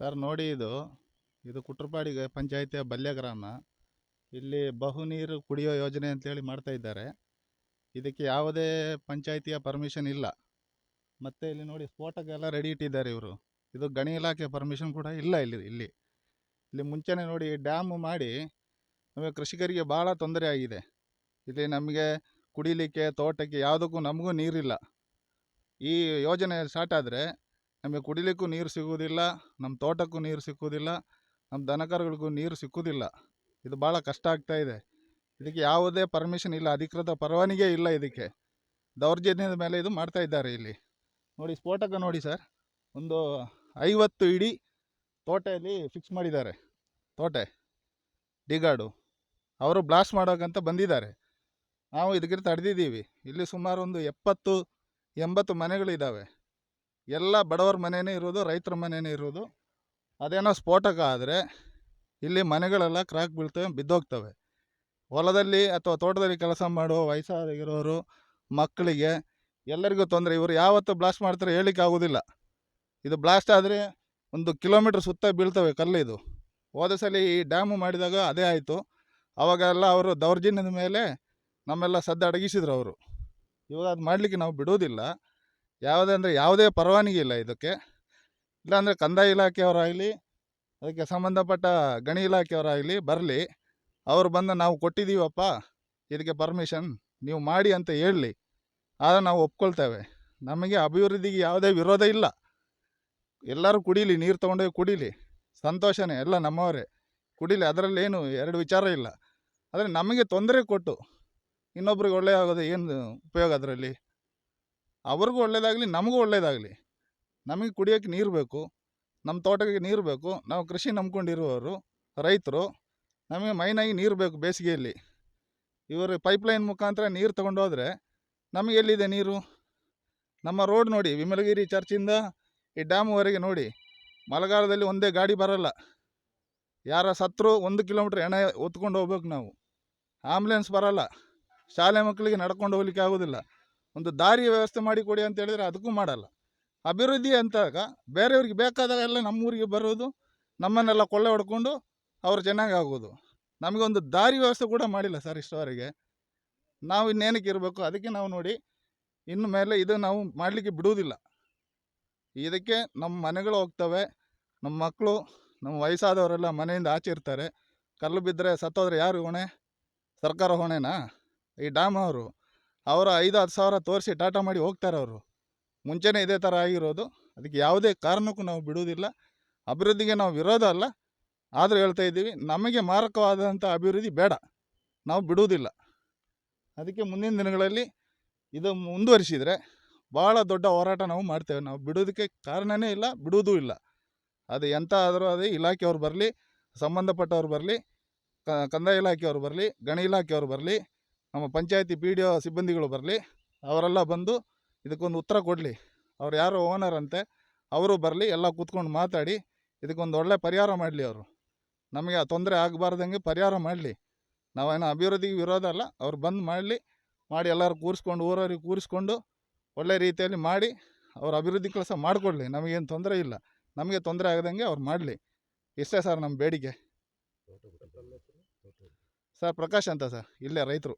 Sir ನೋಡಿ ಇದು ಇದು ಕುಟ್ರಪಾಡಿ ಪಂಚಾಯಿತಿಯ ಬಲ್ಯ ಗ್ರಾಮ. ಇಲ್ಲಿ ಬಹು ನೀರು ಕುಡಿಯೋ ಯೋಜನೆ ಅಂತೇಳಿ ಮಾಡ್ತಾ ಇದ್ದಾರೆ. ಇದಕ್ಕೆ ಯಾವುದೇ ಪಂಚಾಯಿತಿಯ ಪರ್ಮಿಷನ್ ಇಲ್ಲ. ಮತ್ತು ಇಲ್ಲಿ ನೋಡಿ ಸ್ಫೋಟಕ್ಕೆಲ್ಲ ರೆಡಿ ಇಟ್ಟಿದ್ದಾರೆ ಇವರು. ಇದು ಗಣಿ ಇಲಾಖೆ ಪರ್ಮಿಷನ್ ಕೂಡ ಇಲ್ಲ ಇಲ್ಲಿ ಇಲ್ಲಿ. ಇಲ್ಲಿ ಮುಂಚೆನೇ ನೋಡಿ ಡ್ಯಾಮು ಮಾಡಿ ನಮಗೆ ಕೃಷಿಕರಿಗೆ ಭಾಳ ತೊಂದರೆ ಆಗಿದೆ. ಇಲ್ಲಿ ನಮಗೆ ಕುಡಿಲಿಕ್ಕೆ, ತೋಟಕ್ಕೆ ಯಾವುದಕ್ಕೂ ನಮಗೂ ನೀರಿಲ್ಲ. ಈ ಯೋಜನೆ ಸ್ಟಾರ್ಟ್ ಆದರೆ ನಮಗೆ ಕುಡಿಲಿಕ್ಕೂ ನೀರು ಸಿಗುವುದಿಲ್ಲ ನಮ್ಮ ತೋಟಕ್ಕೂ ನೀರು ಸಿಕ್ಕುವುದಿಲ್ಲ ನಮ್ಮ ದನಕರುಗಳಿಗೂ ನೀರು ಸಿಕ್ಕುವುದಿಲ್ಲ. ಇದು ಭಾಳ ಕಷ್ಟ ಆಗ್ತಾ ಇದೆ. ಇದಕ್ಕೆ ಯಾವುದೇ ಪರ್ಮಿಷನ್ ಇಲ್ಲ, ಅಧಿಕೃತ ಪರವಾನಿಗೆ ಇಲ್ಲ ಇದಕ್ಕೆ. ದೌರ್ಜನ್ಯದ ಮೇಲೆ ಇದು ಮಾಡ್ತಾ ಇದ್ದಾರೆ ಇಲ್ಲಿ. ನೋಡಿ, ಸ್ಫೋಟಕ ನೋಡಿ ಸರ್. ಒಂದು ಐವತ್ತು ಇಡೀ ತೋಟೆಯಲ್ಲಿ ಫಿಕ್ಸ್ ಮಾಡಿದ್ದಾರೆ. ತೋಟೆ, ಡಿಗಾಡು. ಅವರು ಬ್ಲಾಸ್ಟ್ ಮಾಡೋಕ್ಕಂತ ಬಂದಿದ್ದಾರೆ. ನಾವು ಇದಕ್ಕೆ ತಡೆದಿದ್ದೀವಿ. ಇಲ್ಲಿ ಸುಮಾರು ಒಂದು ಎಪ್ಪತ್ತು, ಎಂಬತ್ತು ಮನೆಗಳಿದ್ದಾವೆ ಎಲ್ಲ ಬಡವರ ಮನೆಯೇ ಇರೋದು, ರೈತರ ಮನೆಯೇ ಇರೋದು. ಅದೇನೋ ಸ್ಫೋಟಕ ಆದರೆ ಇಲ್ಲಿ ಮನೆಗಳೆಲ್ಲ ಕ್ರಾಕ್ ಬೀಳ್ತವೆ, ಬಿದ್ದೋಗ್ತವೆ. ಹೊಲದಲ್ಲಿ ಅಥವಾ ತೋಟದಲ್ಲಿ ಕೆಲಸ ಮಾಡುವ ವಯಸ್ಸಾಗಿರೋರು ಮಕ್ಕಳಿಗೆ ಎಲ್ಲರಿಗೂ ತೊಂದರೆ. ಇವರು ಯಾವತ್ತು ಬ್ಲಾಸ್ಟ್ ಮಾಡ್ತಾರೆ ಹೇಳಿಕ್ಕೆ ಆಗೋದಿಲ್ಲ. ಇದು ಬ್ಲಾಸ್ಟ್ ಆದರೆ ಒಂದು ಕಿಲೋಮೀಟ್ರ್ ಸುತ್ತ ಬೀಳ್ತವೆ ಕಲ್ಲು ಇದು. ಹೋದ ಸಲ ಈ ಡ್ಯಾಮು ಮಾಡಿದಾಗ ಅದೇ ಆಯಿತು. ಅವಾಗೆಲ್ಲ ಅವರು ದೌರ್ಜನ್ಯದ ಮೇಲೆ ನಮ್ಮೆಲ್ಲ ಸದ್ದು ಅಡಗಿಸಿದ್ರು ಅವರು. ಇವಾಗ ಅದು ಮಾಡಲಿಕ್ಕೆ ನಾವು ಬಿಡೋದಿಲ್ಲ. ಯಾವುದೇ ಅಂದರೆ ಯಾವುದೇ ಪರವಾನಗಿ ಇಲ್ಲ ಇದಕ್ಕೆ. ಇಲ್ಲಾಂದರೆ ಕಂದಾಯ ಇಲಾಖೆಯವರಾಗಲಿ, ಅದಕ್ಕೆ ಸಂಬಂಧಪಟ್ಟ ಗಣಿ ಇಲಾಖೆಯವರಾಗಲಿ ಬರಲಿ, ಅವ್ರು ಬಂದು ನಾವು ಕೊಟ್ಟಿದ್ದೀವಪ್ಪ, ಇದಕ್ಕೆ ಪರ್ಮಿಷನ್ ನೀವು ಮಾಡಿ ಅಂತ ಹೇಳಲಿ. ಆದರೆ ನಾವು ಒಪ್ಕೊಳ್ತೇವೆ. ನಮಗೆ ಅಭಿವೃದ್ಧಿಗೆ ಯಾವುದೇ ವಿರೋಧ ಇಲ್ಲ. ಎಲ್ಲರೂ ಕುಡೀಲಿ, ನೀರು ತೊಗೊಂಡೋಗಿ ಕುಡೀಲಿ. ಸಂತೋಷನೇ, ಎಲ್ಲ ನಮ್ಮವರೇ. ಕುಡೀಲಿ ಅದರಲ್ಲೇನು ಎರಡು ವಿಚಾರ ಇಲ್ಲ. ಆದರೆ ನಮಗೆ ತೊಂದರೆ ಕೊಟ್ಟು ಇನ್ನೊಬ್ರಿಗೆ ಒಳ್ಳೆಯ ಆಗೋದು ಏನು ಉಪಯೋಗ ಅದರಲ್ಲಿ? ಅವ್ರಿಗೂ ಒಳ್ಳೇದಾಗಲಿ, ನಮಗೂ ಒಳ್ಳೇದಾಗಲಿ. ನಮಗೆ ಕುಡಿಯೋಕ್ಕೆ ನೀರು ಬೇಕು, ನಮ್ಮ ತೋಟಕ್ಕೆ ನೀರು ಬೇಕು, ನಾವು ಕೃಷಿ ನಂಬ್ಕೊಂಡಿರುವವರು, ರೈತರು, ನಮಗೆ ಮೈನಾಗಿ ನೀರು ಬೇಕು ಬೇಸಿಗೆಯಲ್ಲಿ. ಇವರು ಪೈಪ್ಲೈನ್ ಮುಖಾಂತರ ನೀರು ತಗೊಂಡು ಹೋದರೆ ನಮಗೆ ಎಲ್ಲಿದೆ ನೀರು? ನಮ್ಮ ರೋಡ್ ನೋಡಿ, ವಿಮಲಗಿರಿ ಚರ್ಚಿಂದ ಈ ಡ್ಯಾಮ್ವರೆಗೆ ನೋಡಿ, ಮಳೆಗಾಲದಲ್ಲಿ ಒಂದೇ ಗಾಡಿ ಬರಲ್ಲ. ಯಾರ ಸತ್ರು ಒಂದು ಕಿಲೋಮೀಟ್ರ್ ಎಣೆ ಹೊತ್ಕೊಂಡು ಹೋಗ್ಬೇಕು ನಾವು. ಆಂಬುಲೆನ್ಸ್ ಬರಲ್ಲ. ಶಾಲೆ ಮಕ್ಕಳಿಗೆ ನಡ್ಕೊಂಡು ಹೋಗ್ಲಿಕ್ಕೆ ಆಗೋದಿಲ್ಲ. ಒಂದು ದಾರಿ ವ್ಯವಸ್ಥೆ ಮಾಡಿ ಕೊಡಿ ಅಂತ ಹೇಳಿದ್ರೆ ಅದಕ್ಕೂ ಮಾಡಲ್ಲ. ಅಭಿವೃದ್ಧಿ ಅಂತಾಗ ಬೇರೆಯವ್ರಿಗೆ ಬೇಕಾದಾಗ ಎಲ್ಲ ನಮ್ಮೂರಿಗೆ ಬರೋದು, ನಮ್ಮನ್ನೆಲ್ಲ ಕೊಳ್ಳೆ ಹೊಡ್ಕೊಂಡು ಅವ್ರು ಚೆನ್ನಾಗಿ ಆಗೋದು. ನಮಗೊಂದು ದಾರಿ ವ್ಯವಸ್ಥೆ ಕೂಡ ಮಾಡಿಲ್ಲ ಸರ್ ಇಷ್ಟವರೆಗೆ. ನಾವು ಇನ್ನೇನಕ್ಕೆ ಇರಬೇಕು ಅದಕ್ಕೆ ನಾವು ನೋಡಿ ಇನ್ನು ಮೇಲೆ ಇದು ನಾವು ಮಾಡಲಿಕ್ಕೆ ಬಿಡುವುದಿಲ್ಲ. ಇದಕ್ಕೆ ನಮ್ಮ ಮನೆಗಳು ಹೋಗ್ತವೆ, ನಮ್ಮ ಮಕ್ಕಳು, ನಮ್ಮ ವಯಸ್ಸಾದವರೆಲ್ಲ ಮನೆಯಿಂದ ಆಚೆ ಇರ್ತಾರೆ. ಕಲ್ಲು ಬಿದ್ದರೆ ಸತ್ತೋದ್ರೆ ಯಾರು ಹೊಣೆ? ಸರ್ಕಾರ ಹೊಣೆನಾ? ಈ ಡ್ಯಾಮ್ ಅವರು? ಅವರ ಐದು ಹತ್ತು ಸಾವಿರ ತೋರಿಸಿ ಟಾಟಾ ಮಾಡಿ ಹೋಗ್ತಾರೆ ಅವರು. ಮುಂಚೆನೇ ಇದೇ ಥರ ಆಗಿರೋದು. ಅದಕ್ಕೆ ಯಾವುದೇ ಕಾರಣಕ್ಕೂ ನಾವು ಬಿಡುವುದಿಲ್ಲ. ಅಭಿವೃದ್ಧಿಗೆ ನಾವು ವಿರೋಧ ಅಲ್ಲ. ಆದರೂ ಹೇಳ್ತಾ ಇದ್ದೀವಿ, ನಮಗೆ ಮಾರಕವಾದಂಥ ಅಭಿವೃದ್ಧಿ ಬೇಡ. ನಾವು ಬಿಡುವುದಿಲ್ಲ. ಅದಕ್ಕೆ ಮುಂದಿನ ದಿನಗಳಲ್ಲಿ ಇದು ಮುಂದುವರಿಸಿದರೆ ಭಾಳ ದೊಡ್ಡ ಹೋರಾಟ ನಾವು ಮಾಡ್ತೇವೆ. ನಾವು ಬಿಡೋದಕ್ಕೆ ಕಾರಣವೇ ಇಲ್ಲ, ಬಿಡುವುದೂ ಇಲ್ಲ. ಅದು ಎಂಥ ಆದರೂ ಅದೇ ಇಲಾಖೆಯವ್ರು ಬರಲಿ, ಸಂಬಂಧಪಟ್ಟವ್ರು ಬರಲಿ ಕಂದಾಯ ಇಲಾಖೆಯವ್ರು ಬರಲಿ, ಗಣಿ ಇಲಾಖೆಯವ್ರು ಬರಲಿ ನಮ್ಮ ಪಂಚಾಯತಿ ಪಿ ಡಿ ಒ ಸಿಬ್ಬಂದಿಗಳು ಬರಲಿ ಅವರೆಲ್ಲ ಬಂದು ಇದಕ್ಕೊಂದು ಉತ್ತರ ಕೊಡಲಿ. ಅವ್ರು ಯಾರು ಓನರ್ ಅಂತೆ ಅವರು ಬರಲಿ ಎಲ್ಲ ಕೂತ್ಕೊಂಡು ಮಾತಾಡಿ ಇದಕ್ಕೊಂದು ಒಳ್ಳೆ ಪರಿಹಾರ ಮಾಡಲಿ ಅವರು. ನಮಗೆ ಆ ತೊಂದರೆ ಆಗಬಾರ್ದಂಗೆ ಪರಿಹಾರ ಮಾಡಲಿ. ನಾವೇನು ಅಭಿವೃದ್ಧಿಗೆ ವಿರೋಧ ಅಲ್ಲ ಅವ್ರು ಬಂದು ಮಾಡಲಿ ಮಾಡಿ ಎಲ್ಲರೂ ಕೂರಿಸ್ಕೊಂಡು ಊರವ್ರಿಗೆ ಕೂರಿಸ್ಕೊಂಡು ಒಳ್ಳೆ ರೀತಿಯಲ್ಲಿ ಮಾಡಿ ಅವ್ರ ಅಭಿವೃದ್ಧಿ ಕೆಲಸ ಮಾಡಿಕೊಡ್ಲಿ. ನಮಗೇನು ತೊಂದರೆ ಇಲ್ಲ. ನಮಗೆ ತೊಂದರೆ ಆಗದಂಗೆ ಅವ್ರು ಮಾಡಲಿ. ಇಷ್ಟೇ ಸರ್ ನಮ್ಮ ಬೇಡಿಕೆ. ಸರ್ ಪ್ರಕಾಶ್ ಅಂತ ಸರ್ ಇಲ್ಲೇ ರೈತರು.